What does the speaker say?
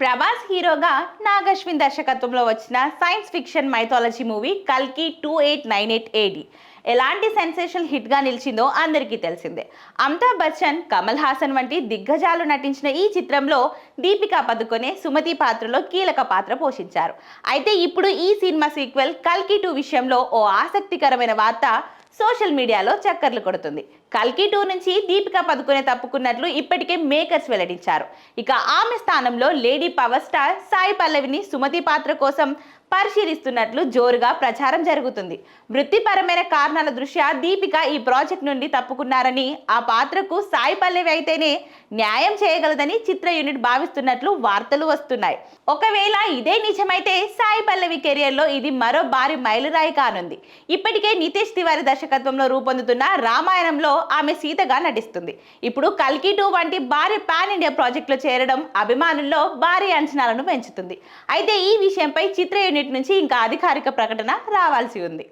ప్రభాస్ హీరోగా నాగశ్విన్ దర్శకత్వంలో వచ్చిన సైన్స్ ఫిక్షన్ మైథాలజీ మూవీ కల్కి two eight nine eight A D. ఎలాంటి సెన్సేషన్ హిట్గా నిలిచిందో అందరికీ తెలిసిందే. అమితాబ్ బచ్చన్ కమల్ హాసన్ వంటి దిగ్గజాలు నటించిన ఈ చిత్రంలో దీపికా పదుకొనే సుమతి పాత్రలో కీలక పాత్ర పోషించారు. అయితే ఇప్పుడు ఈ సినిమా సీక్వెల్ కల్కి టూ విషయంలో ఓ ఆసక్తికరమైన వార్త సోషల్ మీడియాలో చక్కర్లు కొడుతుంది. కల్కి టూ నుంచి దీపిక పదుకునే తప్పుకున్నట్లు ఇప్పటికే మేకర్స్ వెల్లడించారు. ఇక ఆమె స్థానంలో లేడీ పవర్ స్టార్ సాయి పల్లవిని సుమతి పాత్ర కోసం పరిశీలిస్తున్నట్లు జోరుగా ప్రచారం జరుగుతుంది. వృత్తిపరమైన కారణాల దృష్ట్యా దీపిక ఈ ప్రాజెక్ట్ నుండి తప్పుకున్నారని ఆ పాత్రకు సాయి పల్లవి అయితేనే న్యాయం చేయగలదని చిత్ర యూనిట్ భావిస్తున్నట్లు వార్తలు వస్తున్నాయి. ఒకవేళ ఇదే నిజమైతే సాయి పల్లవి కెరియర్లో ఇది మరో భారీ మైలురాయి కానుంది. ఇప్పటికే నితేష్ తివారి దర్శకత్వంలో రూపొందుతున్న రామాయణంలో ఆమె సీతగా నటిస్తుంది. ఇప్పుడు కల్కి టూ వంటి భారీ పాన్ ఇండియా ప్రాజెక్టులో చేరడం అభిమానుల్లో భారీ అంచనాలను పెంచుతుంది. అయితే ఈ విషయంపై చిత్ర యూనిట్ నుంచి ఇంకా అధికారిక ప్రకటన రావాల్సి ఉంది.